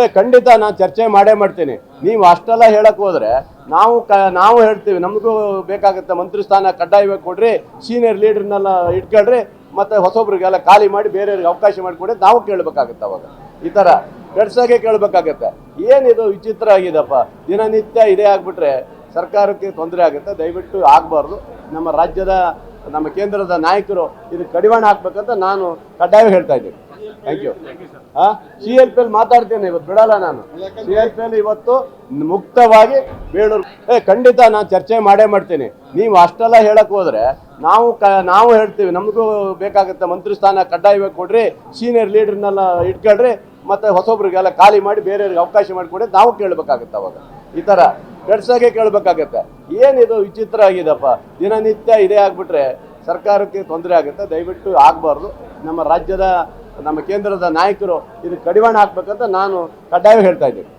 ಏ, ಖಂಡಿತ ನಾನು ಚರ್ಚೆ ಮಾಡೇ ಮಾಡ್ತೀನಿ. ನೀವು ಅಷ್ಟೆಲ್ಲ ಹೇಳಕ್ ಹೋದ್ರೆ ನಾವು ಕ, ನಾವು ಹೇಳ್ತೀವಿ, ನಮಗೂ ಬೇಕಾಗುತ್ತೆ ಮಂತ್ರಿ ಸ್ಥಾನ ಕಡ್ಡಾಯವಾಗಿ ಕೊಡ್ರಿ ಸೀನಿಯರ್ ಲೀಡರ್ನೆಲ್ಲ ಇಟ್ಕೊಳ್ರಿ, ಮತ್ತೆ ಹೊಸೊಬ್ರಿಗೆಲ್ಲ ಖಾಲಿ ಮಾಡಿ ಬೇರೆಯವ್ರಿಗೆ ಅವಕಾಶ ಮಾಡಿಕೊಡಿ ನಾವು ಕೇಳಬೇಕಾಗುತ್ತೆ ಅವಾಗ. ಈ ಥರ ಕೆಡ್ಸಾಗೆ ಕೇಳಬೇಕಾಗತ್ತೆ. ಏನಿದು ವಿಚಿತ್ರ ಆಗಿದೆಪ್ಪ? ದಿನನಿತ್ಯ ಇದೇ ಆಗಿಬಿಟ್ರೆ ಸರ್ಕಾರಕ್ಕೆ ತೊಂದರೆ ಆಗುತ್ತೆ. ದಯವಿಟ್ಟು ಆಗಬಾರ್ದು. ನಮ್ಮ ರಾಜ್ಯದ, ನಮ್ಮ ಕೇಂದ್ರದ ನಾಯಕರು ಇದು ಕಡಿವಾಣ ಹಾಕ್ಬೇಕಂತ ನಾನು ಕಡ್ಡಾಯ ಹೇಳ್ತಾ ಇದ್ದೀನಿ. ಥ್ಯಾಂಕ್ ಯು ಹಾ ಸಿ ಎಲ್ ಪಿ ಎಲ್ ಮಾತಾಡ್ತೇನೆ ಇವತ್ತು, ಬಿಡಲ್ಲ ನಾನು. ಸಿ ಎಲ್ ಪಿ ಎಲ್ ಇವತ್ತು ಮುಕ್ತವಾಗಿ ಬೇಳೂರು ಏ, ಖಂಡಿತ ನಾನು ಚರ್ಚೆ ಮಾಡೇ ಮಾಡ್ತೀನಿ. ನೀವು ಅಷ್ಟೆಲ್ಲ ಹೇಳಕ್ ಹೋದ್ರೆ ನಾವು ಕ ನಾವು ಹೇಳ್ತೀವಿ, ನಮಗೂ ಬೇಕಾಗುತ್ತೆ ಮಂತ್ರಿ ಸ್ಥಾನ ಕಡ್ಡಾಯವಾಗಿ ಕೊಡ್ರಿ ಸೀನಿಯರ್ ಲೀಡರ್ನೆಲ್ಲ ಇಟ್ಕೊಳ್ರಿ, ಮತ್ತೆ ಹೊಸೊಬ್ರಿಗೆಲ್ಲ ಖಾಲಿ ಮಾಡಿ ಬೇರೆಯವ್ರಿಗೆ ಅವಕಾಶ ಮಾಡಿಕೊಡಿ ನಾವು ಕೇಳಬೇಕಾಗುತ್ತೆ ಅವಾಗ. ಈ ಥರ ಕೆಡ್ಸಾಗೆ ಕೇಳಬೇಕಾಗತ್ತೆ. ಏನಿದು ವಿಚಿತ್ರ ಆಗಿದೆಪ್ಪ? ದಿನನಿತ್ಯ ಇದೇ ಆಗ್ಬಿಟ್ರೆ ಸರ್ಕಾರಕ್ಕೆ ತೊಂದರೆ ಆಗುತ್ತೆ. ದಯವಿಟ್ಟು ಆಗಬಾರ್ದು. ನಮ್ಮ ರಾಜ್ಯದ ನಮ್ಮ ಕೇಂದ್ರದ ನಾಯಕರು ಇದು ಕಡಿವಾಣ ಹಾಕ್ಬೇಕಂತ ನಾನು ಕಡ್ಡಾಯ ಹೇಳ್ತಾ ಇದ್ದೀನಿ.